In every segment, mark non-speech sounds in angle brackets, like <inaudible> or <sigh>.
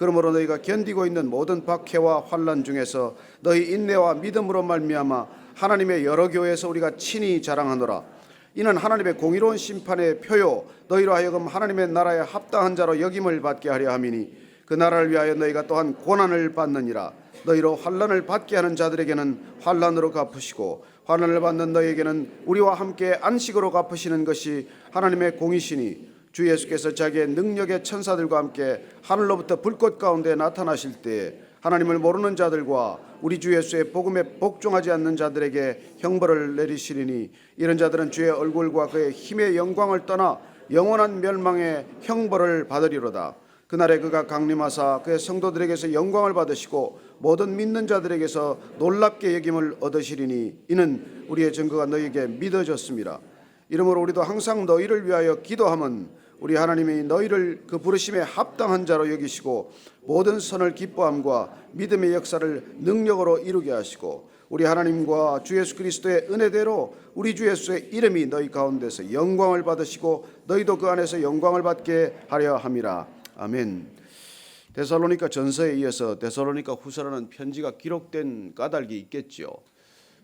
그러므로 너희가 견디고 있는 모든 박해와 환란 중에서 너희 인내와 믿음으로 말미암아 하나님의 여러 교회에서 우리가 친히 자랑하노라. 이는 하나님의 공의로운 심판의 표요 너희로 하여금 하나님의 나라에 합당한 자로 여김을 받게 하려 함이니 그 나라를 위하여 너희가 또한 고난을 받느니라. 너희로 환란을 받게 하는 자들에게는 환란으로 갚으시고 환란을 받는 너희에게는 우리와 함께 안식으로 갚으시는 것이 하나님의 공이시니 주 예수께서 자기의 능력의 천사들과 함께 하늘로부터 불꽃 가운데 나타나실 때에 하나님을 모르는 자들과 우리 주 예수의 복음에 복종하지 않는 자들에게 형벌을 내리시리니 이런 자들은 주의 얼굴과 그의 힘의 영광을 떠나 영원한 멸망의 형벌을 받으리로다. 그날에 그가 강림하사 그의 성도들에게서 영광을 받으시고 모든 믿는 자들에게서 놀랍게 여김을 얻으시리니 이는 우리의 증거가 너희에게 믿어졌습니다. 이러므로 우리도 항상 너희를 위하여 기도함은 우리 하나님이 너희를 그 부르심에 합당한 자로 여기시고 모든 선을 기뻐함과 믿음의 역사를 능력으로 이루게 하시고 우리 하나님과 주 예수 그리스도의 은혜대로 우리 주 예수의 이름이 너희 가운데서 영광을 받으시고 너희도 그 안에서 영광을 받게 하려 함이라 아멘. 데살로니가 전서에 이어서 데살로니가 후서라는 편지가 기록된 까닭이 있겠지요.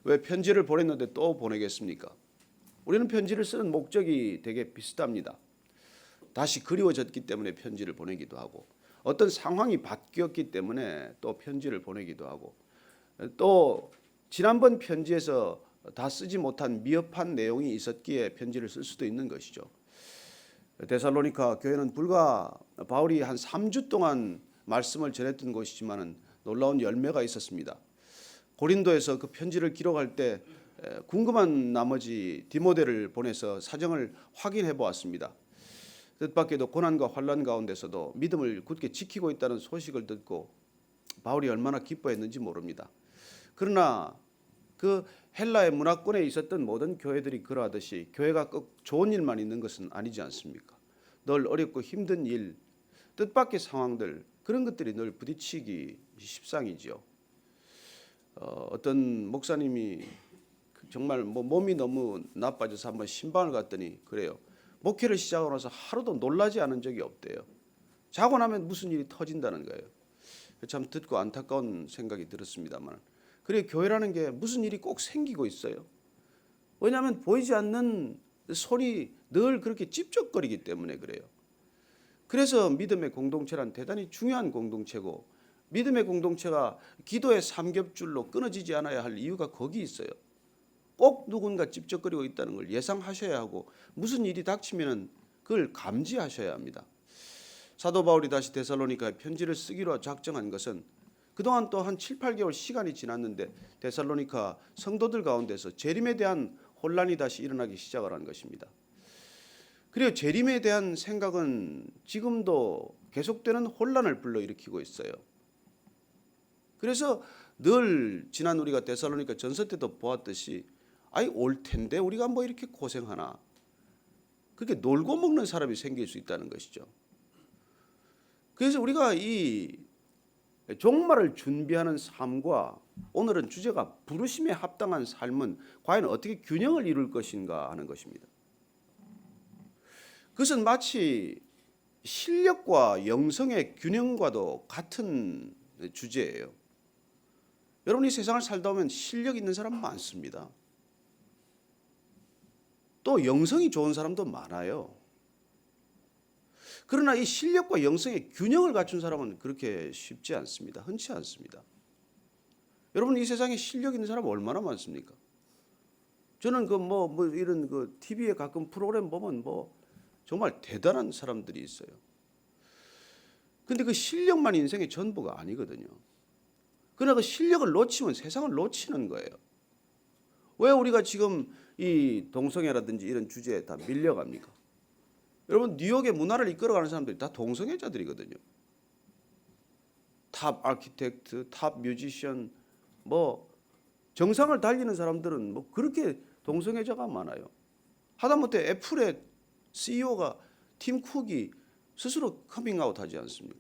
왜 편지를 보냈는데 또 보내겠습니까? 우리는 편지를 쓰는 목적이 되게 비슷합니다. 다시 그리워졌기 때문에 편지를 보내기도 하고 어떤 상황이 바뀌었기 때문에 또 편지를 보내기도 하고 또 지난번 편지에서 다 쓰지 못한 미흡한 내용이 있었기에 편지를 쓸 수도 있는 것이죠. 데살로니카 교회는 불과 바울이 한 3주 동안 말씀을 전했던 곳이지만은 놀라운 열매가 있었습니다. 고린도에서 그 편지를 기록할 때 에, 궁금한 나머지 디모데를 보내서 사정을 확인해 보았습니다. 뜻밖에도 고난과 환란 가운데서도 믿음을 굳게 지키고 있다는 소식을 듣고 바울이 얼마나 기뻐했는지 모릅니다. 그러나 그 헬라의 문화권에 있었던 모든 교회들이 그러하듯이 교회가 꼭 좋은 일만 있는 것은 아니지 않습니까? 늘 어렵고 힘든 일, 뜻밖의 상황들 그런 것들이 늘 부딪히기 십상이지요. 어, 어떤 목사님이 정말 뭐 몸이 너무 나빠져서 한번 신방을 갔더니 그래요. 목회를 시작하고 나서 하루도 놀라지 않은 적이 없대요. 자고 나면 무슨 일이 터진다는 거예요. 참 듣고 안타까운 생각이 들었습니다만 그래 교회라는 게 무슨 일이 꼭 생기고 있어요. 왜냐하면 보이지 않는 손이 늘 그렇게 찝쩍거리기 때문에 그래요. 그래서 믿음의 공동체란 대단히 중요한 공동체고 믿음의 공동체가 기도의 삼겹줄로 끊어지지 않아야 할 이유가 거기 있어요. 꼭 누군가 찝쩍거리고 있다는 걸 예상하셔야 하고 무슨 일이 닥치면은 그걸 감지하셔야 합니다. 사도 바울이 다시 데살로니카에 편지를 쓰기로 작정한 것은 그동안 또 한 7, 8개월 시간이 지났는데 데살로니카 성도들 가운데서 재림에 대한 혼란이 다시 일어나기 시작을 한 것입니다. 그리고 재림에 대한 생각은 지금도 계속되는 혼란을 불러일으키고 있어요. 그래서 늘 지난 우리가 데살로니카 전서 때도 보았듯이 아이 올 텐데 우리가 뭐 이렇게 고생하나 그렇게 놀고 먹는 사람이 생길 수 있다는 것이죠. 그래서 우리가 이 종말을 준비하는 삶과 오늘은 주제가 부르심에 합당한 삶은 과연 어떻게 균형을 이룰 것인가 하는 것입니다. 그것은 마치 실력과 영성의 균형과도 같은 주제예요. 여러분이 세상을 살다 보면 실력 있는 사람 많습니다. 또 영성이 좋은 사람도 많아요. 그러나 이 실력과 영성의 균형을 갖춘 사람은 그렇게 쉽지 않습니다. 흔치 않습니다. 여러분 이 세상에 실력 있는 사람 얼마나 많습니까? 저는 그뭐 뭐 이런 그 TV에 가끔 프로그램 보면 뭐 정말 대단한 사람들이 있어요. 근데 그 실력만 인생의 전부가 아니거든요. 그러나 그 실력을 놓치면 세상을 놓치는 거예요. 왜 우리가 지금 이 동성애라든지 이런 주제에 다 밀려갑니까? 여러분 뉴욕의 문화를 이끌어가는 사람들이 다 동성애자들이거든요. 탑 아키텍트, 탑 뮤지션, 뭐 정상을 달리는 사람들은 뭐 그렇게 동성애자가 많아요. 하다못해 애플의 CEO가 팀 쿡이 스스로 커밍아웃 하지 않습니까?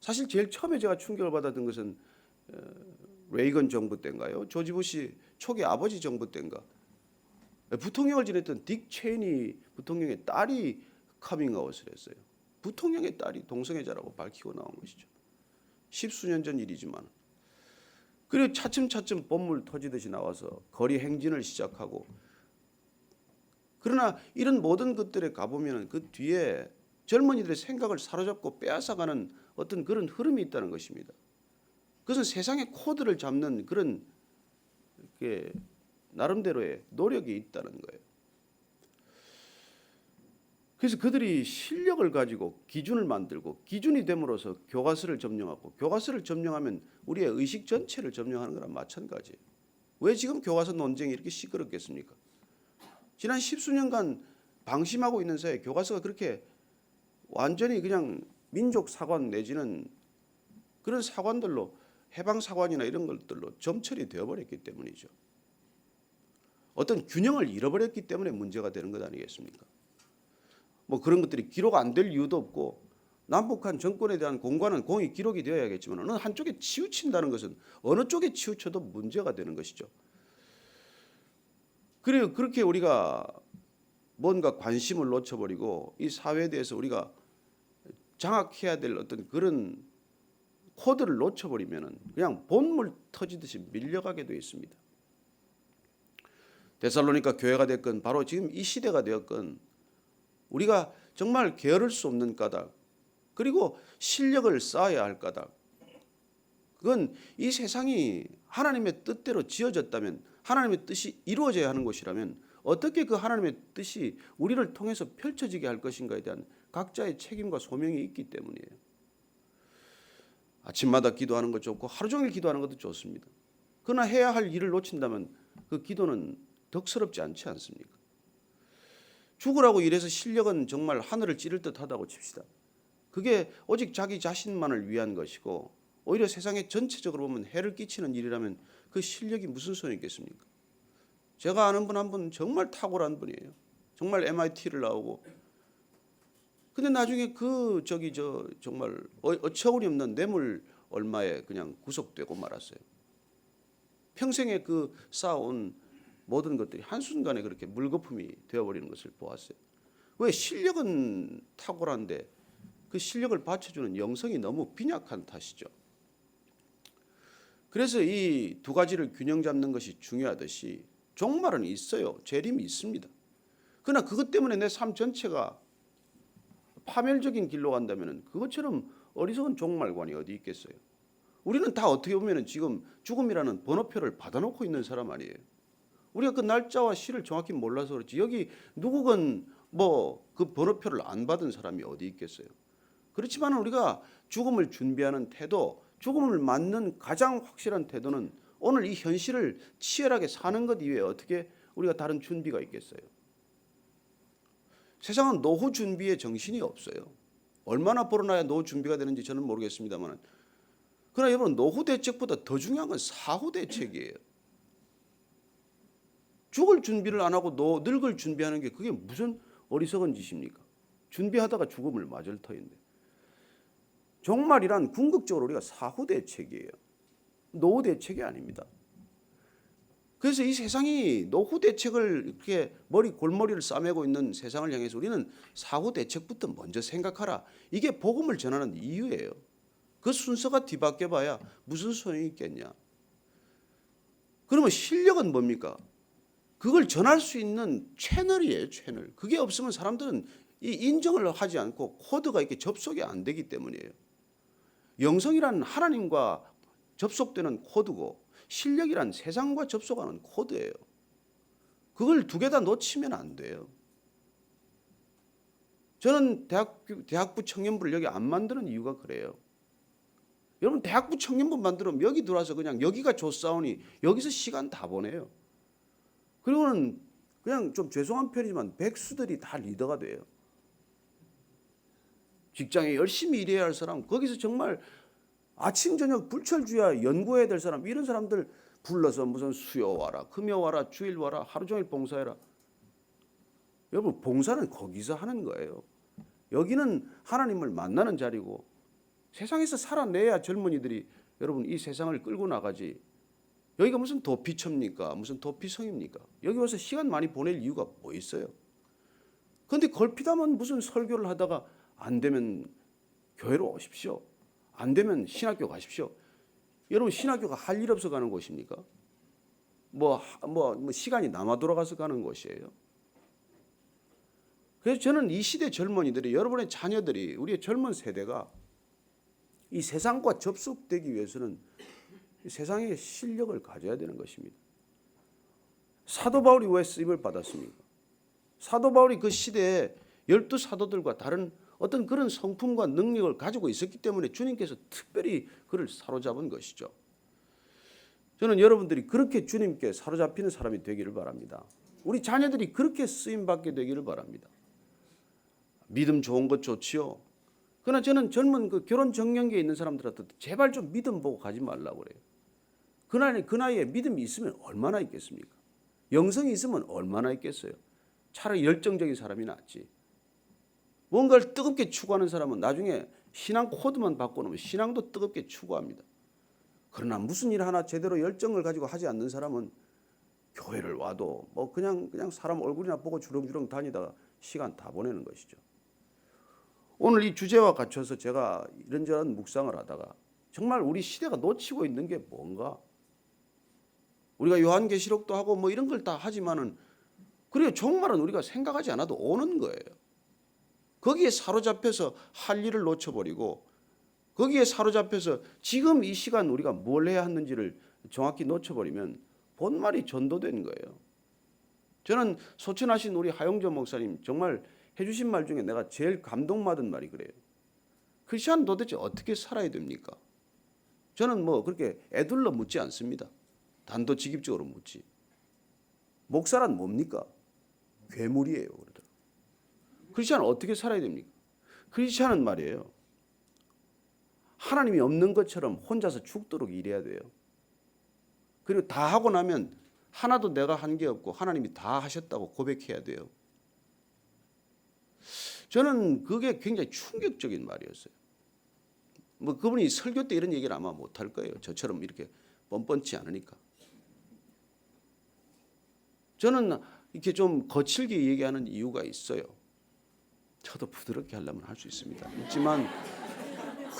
사실 제일 처음에 제가 충격을 받았던 것은 어, 레이건 정부 때인가요? 조지 부시 초기 아버지 정부 때인가? 부통령을 지냈던 딕 체니 부통령의 딸이 커밍아웃을 했어요. 부통령의 딸이 동성애자라고 밝히고 나온 것이죠. 십수년 전 일이지만 그리고 차츰차츰 본물 터지듯이 나와서 거리 행진을 시작하고 그러나 이런 모든 것들에 가보면 그 뒤에 젊은이들의 생각을 사로잡고 빼앗아가는 어떤 그런 흐름이 있다는 것입니다. 그것은 세상의 코드를 잡는 그런 나름대로의 노력이 있다는 거예요. 그래서 그들이 실력을 가지고 기준을 만들고 기준이 됨으로써 교과서를 점령하고 교과서를 점령하면 우리의 의식 전체를 점령하는 거랑 마찬가지예요. 왜 지금 교과서 논쟁이 이렇게 시끄럽겠습니까? 지난 십수년간 방심하고 있는 사이에 교과서가 그렇게 완전히 그냥 민족 사관 내지는 그런 사관들로 해방 사관이나 이런 것들로 점철이 되어버렸기 때문이죠. 어떤 균형을 잃어버렸기 때문에 문제가 되는 것 아니겠습니까? 뭐 그런 것들이 기록 안 될 이유도 없고 남북한 정권에 대한 공과는 공이 기록이 되어야겠지만 어느 한쪽에 치우친다는 것은 어느 쪽에 치우쳐도 문제가 되는 것이죠. 그래요. 그렇게 우리가 뭔가 관심을 놓쳐버리고 이 사회에 대해서 우리가 장악해야 될 어떤 그런 코드를 놓쳐버리면은 그냥 본물 터지듯이 밀려가게 되어 있습니다. 데살로니가 교회가 됐건 바로 지금 이 시대가 되었건 우리가 정말 게으를 수 없는 까닭 그리고 실력을 쌓아야 할 까닭 그건 이 세상이 하나님의 뜻대로 지어졌다면 하나님의 뜻이 이루어져야 하는 곳이라면 어떻게 그 하나님의 뜻이 우리를 통해서 펼쳐지게 할 것인가에 대한 각자의 책임과 소명이 있기 때문이에요. 아침마다 기도하는 것 좋고 하루 종일 기도하는 것도 좋습니다. 그러나 해야 할 일을 놓친다면 그 기도는 덕스럽지 않지 않습니까? 죽으라고 일해서 실력은 정말 하늘을 찌를 듯하다고 칩시다. 그게 오직 자기 자신만을 위한 것이고 오히려 세상에 전체적으로 보면 해를 끼치는 일이라면 그 실력이 무슨 소용이 있겠습니까? 제가 아는 분 한분 정말 탁월한 분이에요. 정말 MIT를 나오고 근데 나중에 그 저기 저 정말 어- 어처구니 없는 뇌물 얼마에 그냥 구속되고 말았어요. 평생에 그 쌓아온 모든 것들이 한순간에 그렇게 물거품이 되어버리는 것을 보았어요. 왜 실력은 탁월한데 그 실력을 받쳐주는 영성이 너무 빈약한 탓이죠. 그래서 이 두 가지를 균형 잡는 것이 중요하듯이 종말은 있어요. 재림이 있습니다. 그러나 그것 때문에 내 삶 전체가 파멸적인 길로 간다면 그것처럼 어리석은 종말관이 어디 있겠어요. 우리는 다 어떻게 보면 지금 죽음이라는 번호표를 받아놓고 있는 사람 아니에요. 우리가 그 날짜와 시를 정확히 몰라서 그렇지 여기 누구건 뭐 그 번호표를 안 받은 사람이 어디 있겠어요. 그렇지만 우리가 죽음을 준비하는 태도, 죽음을 맞는 가장 확실한 태도는 오늘 이 현실을 치열하게 사는 것 이외에 어떻게 우리가 다른 준비가 있겠어요. 세상은 노후 준비에 정신이 없어요. 얼마나 벌어놔야 노후 준비가 되는지 저는 모르겠습니다만 그러나 여러분 노후 대책보다 더 중요한 건 사후 대책이에요. 죽을 준비를 안 하고 노, 늙을 준비하는 게 그게 무슨 어리석은 짓입니까? 준비하다가 죽음을 맞을 터인데. 종말이란 궁극적으로 우리가 사후 대책이에요. 노후 대책이 아닙니다. 그래서 이 세상이 노후 대책을 이렇게 머리 골머리를 싸매고 있는 세상을 향해서 우리는 사후 대책부터 먼저 생각하라. 이게 복음을 전하는 이유예요. 그 순서가 뒤바뀌어 봐야 무슨 소용이 있겠냐. 그러면 실력은 뭡니까? 그걸 전할 수 있는 채널이에요, 채널. 그게 없으면 사람들은 이 인정을 하지 않고 코드가 이렇게 접속이 안 되기 때문이에요. 영성이란 하나님과 접속되는 코드고 실력이란 세상과 접속하는 코드예요. 그걸 두 개 다 놓치면 안 돼요. 저는 대학교, 대학부 청년부를 여기 안 만드는 이유가 그래요. 여러분 대학부 청년부 만들면 여기 들어와서 그냥 여기가 조사오니 여기서 시간 다 보내요. 그리고는 그냥 좀 죄송한 편이지만 백수들이 다 리더가 돼요. 직장에 열심히 일해야 할 사람 거기서 정말 아침 저녁 불철주야 연구해야 될 사람 이런 사람들 불러서 무슨 수요 와라 금요 와라 주일 와라 하루 종일 봉사해라. 여러분 봉사는 거기서 하는 거예요. 여기는 하나님을 만나는 자리고 세상에서 살아내야 젊은이들이 여러분 이 세상을 끌고 나가지. 여기가 무슨 도피처입니까? 무슨 도피성입니까? 여기 와서 시간 많이 보낼 이유가 뭐 있어요? 그런데 걸핏하면 무슨 설교를 하다가 안 되면 교회로 오십시오. 안 되면 신학교 가십시오. 여러분 신학교가 할 일 없어 가는 곳입니까? 뭐, 뭐, 뭐 시간이 남아 돌아가서 가는 곳이에요. 그래서 저는 이 시대 젊은이들이 여러분의 자녀들이 우리의 젊은 세대가 이 세상과 접속되기 위해서는 이 세상의 실력을 가져야 되는 것입니다. 사도 바울이 왜 쓰임을 받았습니까? 사도 바울이 그 시대에 열두 사도들과 다른 어떤 그런 성품과 능력을 가지고 있었기 때문에 주님께서 특별히 그를 사로잡은 것이죠. 저는 여러분들이 그렇게 주님께 사로잡히는 사람이 되기를 바랍니다. 우리 자녀들이 그렇게 쓰임 받게 되기를 바랍니다. 믿음 좋은 것 좋지요. 그러나 저는 젊은 그 결혼 정년기에 있는 사람들한테 제발 좀 믿음 보고 가지 말라고 그래요. 그 나이 그 나이에 믿음이 있으면 얼마나 있겠습니까? 영성이 있으면 얼마나 있겠어요? 차라리 열정적인 사람이 낫지. 뭔가를 뜨겁게 추구하는 사람은 나중에 신앙 코드만 바꿔놓으면 신앙도 뜨겁게 추구합니다. 그러나 무슨 일 하나 제대로 열정을 가지고 하지 않는 사람은 교회를 와도 뭐 그냥 그냥 사람 얼굴이나 보고 주렁주렁 다니다가 시간 다 보내는 것이죠. 오늘 이 주제와 갖춰서 제가 이런저런 묵상을 하다가 정말 우리 시대가 놓치고 있는 게 뭔가 우리가 요한계시록도 하고 뭐 이런 걸 다 하지만은 그래요 종말은 우리가 생각하지 않아도 오는 거예요. 거기에 사로잡혀서 할 일을 놓쳐버리고 거기에 사로잡혀서 지금 이 시간 우리가 뭘 해야 하는지를 정확히 놓쳐버리면 본말이 전도된 거예요. 저는 소천하신 우리 하용조 목사님 정말 해주신 말 중에 내가 제일 감동받은 말이 그래요. 크리스천 도대체 어떻게 살아야 됩니까? 저는 뭐 그렇게 애둘러 묻지 않습니다. 단도직입적으로 묻지. 목사란 뭡니까? 괴물이에요. 크리스천은 어떻게 살아야 됩니까? 크리스천은 말이에요. 하나님이 없는 것처럼 혼자서 죽도록 일해야 돼요. 그리고 다 하고 나면 하나도 내가 한 게 없고 하나님이 다 하셨다고 고백해야 돼요. 저는 그게 굉장히 충격적인 말이었어요. 뭐 그분이 설교 때 이런 얘기를 아마 못 할 거예요. 저처럼 이렇게 뻔뻔치 않으니까. 저는 이렇게 좀 거칠게 얘기하는 이유가 있어요. 저도 부드럽게 하려면 할 수 있습니다. 있지만. <laughs>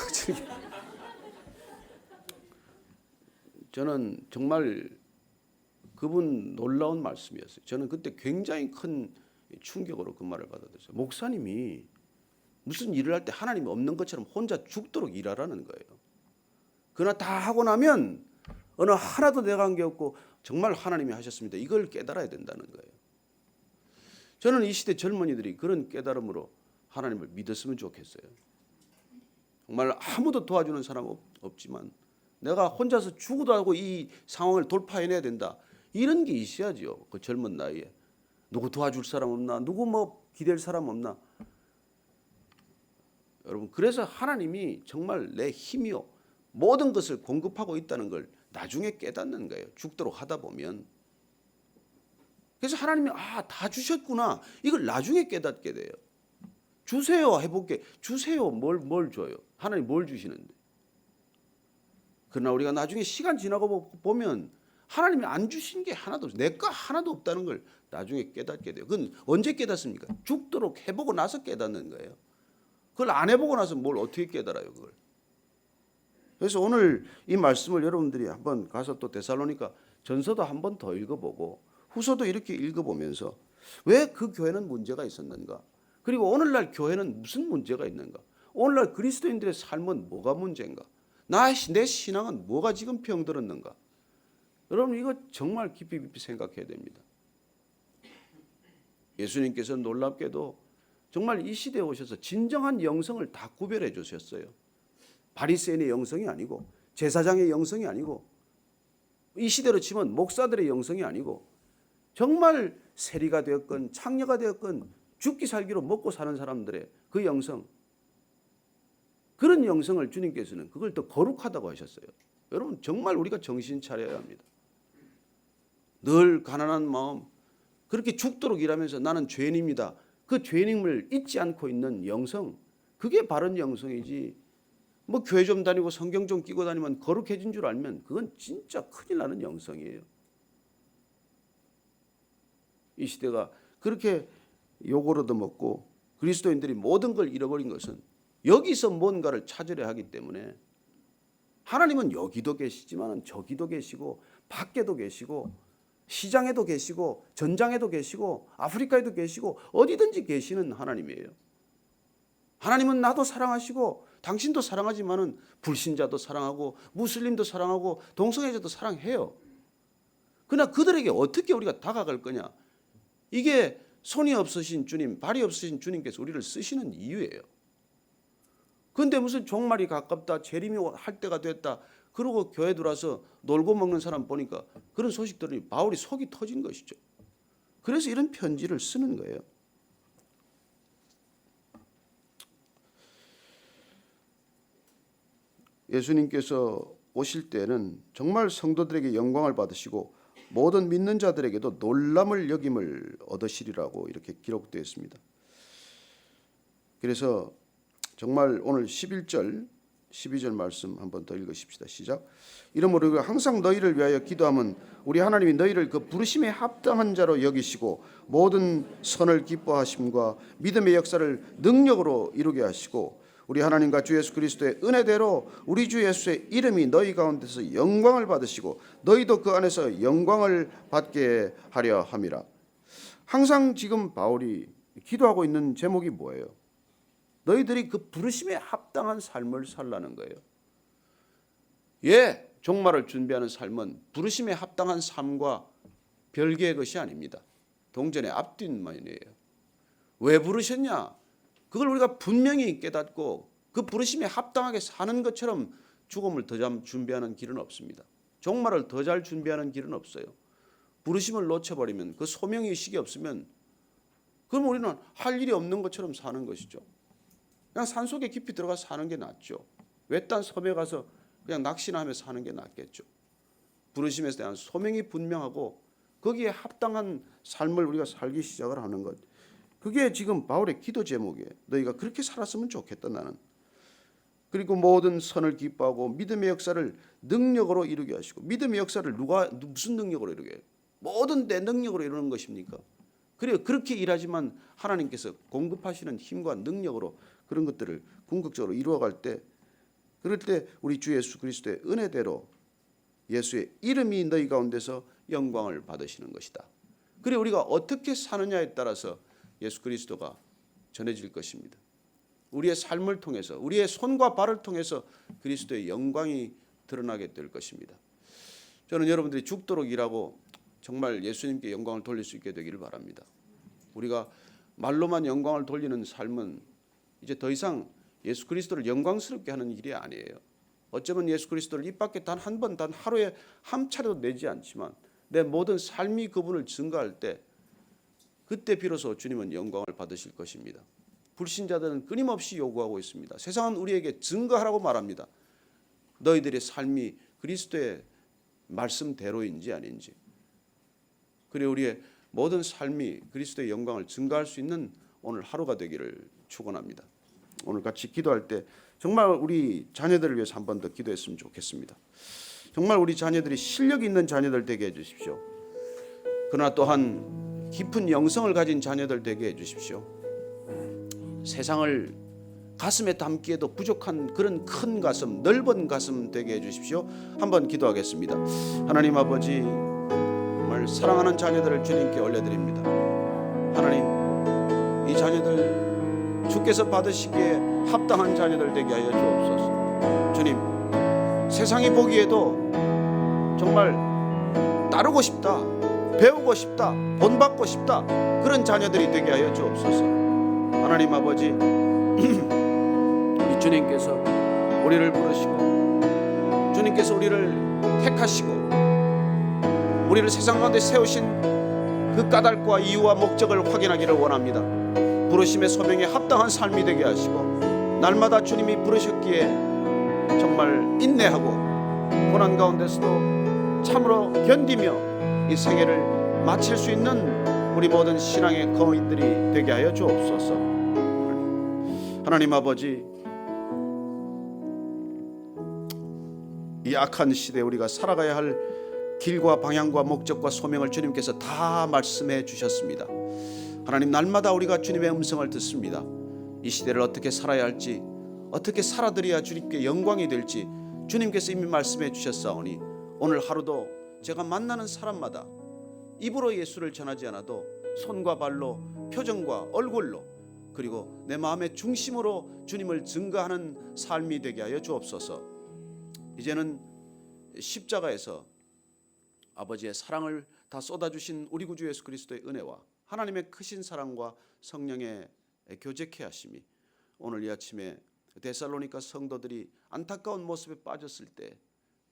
저는 정말 그분 놀라운 말씀이었어요. 저는 그때 굉장히 큰 충격으로 그 말을 받아들였어요. 목사님이 무슨 일을 할 때 하나님이 없는 것처럼 혼자 죽도록 일하라는 거예요. 그러나 다 하고 나면 어느 하나도 내가 한 게 없고 정말 하나님이 하셨습니다. 이걸 깨달아야 된다는 거예요. 저는 이 시대 젊은이들이 그런 깨달음으로 하나님을 믿었으면 좋겠어요. 정말 아무도 도와주는 사람 없, 없지만 내가 혼자서 죽어도 하고 이 상황을 돌파해내야 된다. 이런 게 있어야죠. 그 젊은 나이에. 누구 도와줄 사람 없나? 누구 뭐 기댈 사람 없나? 여러분 그래서 하나님이 정말 내 힘이요 모든 것을 공급하고 있다는 걸 나중에 깨닫는 거예요. 죽도록 하다 보면. 그래서 하나님이 아 다 주셨구나 이걸 나중에 깨닫게 돼요. 주세요 해볼게 주세요 뭘 뭘 줘요 하나님 뭘 주시는데 그러나 우리가 나중에 시간 지나고 보면 하나님이 안 주신 게 하나도 없어요. 내거 하나도 없다는 걸 나중에 깨닫게 돼요. 그건 언제 깨닫습니까? 죽도록 해보고 나서 깨닫는 거예요. 그걸 안 해보고 나서 뭘 어떻게 깨달아요, 그걸. 그래서 오늘 이 말씀을 여러분들이 한번 가서 또 데살로니가 전서도 한 번 더 읽어보고 후서도 이렇게 읽어보면서 왜 그 교회는 문제가 있었는가? 그리고 오늘날 교회는 무슨 문제가 있는가? 오늘날 그리스도인들의 삶은 뭐가 문제인가? 나, 내 신앙은 뭐가 지금 병들었는가? 여러분 이거 정말 깊이 깊이 생각해야 됩니다. 예수님께서 놀랍게도 정말 이 시대에 오셔서 진정한 영성을 다 구별해 주셨어요. 바리새인의 영성이 아니고 제사장의 영성이 아니고 이 시대로 치면 목사들의 영성이 아니고 정말 세리가 되었건 창녀가 되었건 죽기 살기로 먹고 사는 사람들의 그 영성 그런 영성을 주님께서는 그걸 더 거룩하다고 하셨어요. 여러분 정말 우리가 정신 차려야 합니다. 늘 가난한 마음 그렇게 죽도록 일하면서 나는 죄인입니다. 그 죄인임을 잊지 않고 있는 영성 그게 바른 영성이지. 뭐 교회 좀 다니고 성경 좀 끼고 다니면 거룩해진 줄 알면 그건 진짜 큰일 나는 영성이에요. 이 시대가 그렇게 욕을 얻어먹고 그리스도인들이 모든 걸 잃어버린 것은 여기서 뭔가를 찾으려 하기 때문에 하나님은 여기도 계시지만 저기도 계시고 밖에도 계시고 시장에도 계시고 전장에도 계시고 아프리카에도 계시고 어디든지 계시는 하나님이에요. 하나님은 나도 사랑하시고 당신도 사랑하지만은 불신자도 사랑하고 무슬림도 사랑하고 동성애자도 사랑해요. 그러나 그들에게 어떻게 우리가 다가갈 거냐? 이게 손이 없으신 주님, 발이 없으신 주님께서 우리를 쓰시는 이유예요. 근데 무슨 종말이 가깝다, 재림이 할 때가 됐다. 그러고 교회 들어와서 놀고 먹는 사람 보니까 그런 소식 들으니 바울이 속이 터진 것이죠. 그래서 이런 편지를 쓰는 거예요. 예수님께서 오실 때는 정말 성도들에게 영광을 받으시고 모든 믿는 자들에게도 놀람을 여김을 얻으시리라고 이렇게 기록되어 있습니다. 그래서 정말 오늘 11절 12절 말씀 한번 더 읽으십시다. 시작. 이러므로 항상 너희를 위하여 기도하면 우리 하나님이 너희를 그 부르심에 합당한 자로 여기시고 모든 선을 기뻐하심과 믿음의 역사를 능력으로 이루게 하시고 우리 하나님과 주 예수 그리스도의 은혜대로 우리 주 예수의 이름이 너희 가운데서 영광을 받으시고 너희도 그 안에서 영광을 받게 하려 함이라. 항상 지금 바울이 기도하고 있는 제목이 뭐예요? 너희들이 그 부르심에 합당한 삶을 살라는 거예요. 예, 종말을 준비하는 삶은 부르심에 합당한 삶과 별개의 것이 아닙니다. 동전의 앞뒷면이에요. 왜 부르셨냐? 그걸 우리가 분명히 깨닫고 그 부르심에 합당하게 사는 것처럼 죽음을 더 잘 준비하는 길은 없습니다. 종말을 더 잘 준비하는 길은 없어요. 부르심을 놓쳐버리면 그 소명 의식이 없으면 그럼 우리는 할 일이 없는 것처럼 사는 것이죠. 그냥 산 속에 깊이 들어가 사는 게 낫죠. 외딴 섬에 가서 그냥 낚시나 하며 사는 게 낫겠죠. 부르심에 대한 소명이 분명하고 거기에 합당한 삶을 우리가 살기 시작을 하는 것. 그게 지금 바울의 기도 제목이에요. 너희가 그렇게 살았으면 좋겠다 나는. 그리고 모든 선을 기뻐하고 믿음의 역사를 능력으로 이루게 하시고 믿음의 역사를 누가 무슨 능력으로 이루게? 모든 내 능력으로 이루는 것입니까? 그래요. 그렇게 일하지만 하나님께서 공급하시는 힘과 능력으로 그런 것들을 궁극적으로 이루어갈 때 그럴 때 우리 주 예수 그리스도의 은혜대로 예수의 이름이 너희 가운데서 영광을 받으시는 것이다. 그래 우리가 어떻게 사느냐에 따라서 예수 그리스도가 전해질 것입니다. 우리의 삶을 통해서 우리의 손과 발을 통해서 그리스도의 영광이 드러나게 될 것입니다. 저는 여러분들이 죽도록 일하고 정말 예수님께 영광을 돌릴 수 있게 되기를 바랍니다. 우리가 말로만 영광을 돌리는 삶은 이제 더 이상 예수 그리스도를 영광스럽게 하는 일이 아니에요. 어쩌면 예수 그리스도를 입 밖에 단 한 번, 단 하루에 한 차례도 내지 않지만 내 모든 삶이 그분을 증거할 때 그때 비로소 주님은 영광을 받으실 것입니다. 불신자들은 끊임없이 요구하고 있습니다. 세상은 우리에게 증거하라고 말합니다. 너희들의 삶이 그리스도의 말씀대로인지 아닌지. 그래 우리의 모든 삶이 그리스도의 영광을 증거할 수 있는 오늘 하루가 되기를 축원합니다. 오늘 같이 기도할 때 정말 우리 자녀들을 위해서 한 번 더 기도했으면 좋겠습니다. 정말 우리 자녀들이 실력 있는 자녀들 되게 해 주십시오. 그러나 또한 깊은 영성을 가진 자녀들 되게 해주십시오. 세상을 가슴에 담기에도 부족한 그런 큰 가슴, 넓은 가슴 되게 해주십시오. 한번 기도하겠습니다. 하나님 아버지, 정말 사랑하는 자녀들을 주님께 올려드립니다. 하나님, 이 자녀들 주께서 받으시기에 합당한 자녀들 되게 하여 주옵소서. 주님, 세상이 보기에도 정말 따르고 싶다, 배우고 싶다, 본받고 싶다 그런 자녀들이 되게 하여 주옵소서. 하나님 아버지, <clears throat> 우리 주님께서 우리를 부르시고 주님께서 우리를 택하시고 우리를 세상 가운데 세우신 그 까닭과 이유와 목적을 확인하기를 원합니다. 부르심의 소명에 합당한 삶이 되게 하시고 날마다 주님이 부르셨기에 정말 인내하고 고난 가운데서도 참으로 견디며 이 세계를 마칠 수 있는 우리 모든 신앙의 거인들이 되게 하여 주옵소서. 하나님 아버지 이 악한 시대에 우리가 살아가야 할 길과 방향과 목적과 소명을 주님께서 다 말씀해 주셨습니다. 하나님 날마다 우리가 주님의 음성을 듣습니다. 이 시대를 어떻게 살아야 할지 어떻게 살아들여야 주님께 영광이 될지 주님께서 이미 말씀해 주셨사오니 오늘 하루도 제가 만나는 사람마다 입으로 예수를 전하지 않아도 손과 발로 표정과 얼굴로 그리고 내 마음의 중심으로 주님을 증거하는 삶이 되게 하여 주옵소서. 이제는 십자가에서 아버지의 사랑을 다 쏟아 주신 우리 구주 예수 그리스도의 은혜와 하나님의 크신 사랑과 성령의 교제케 하심이 오늘 이 아침에 데살로니가 성도들이 안타까운 모습에 빠졌을 때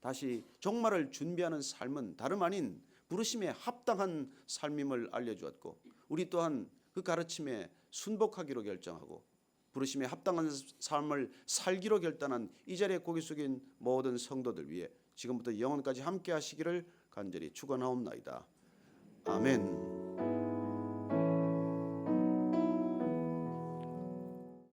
다시 종말을 준비하는 삶은 다름 아닌 부르심에 합당한 삶임을 알려주었고 우리 또한 그 가르침에 순복하기로 결정하고 부르심에 합당한 삶을 살기로 결단한 이 자리에 고개 숙인 모든 성도들 위해 지금부터 영원까지 함께 하시기를 간절히 축원하옵나이다. 아멘.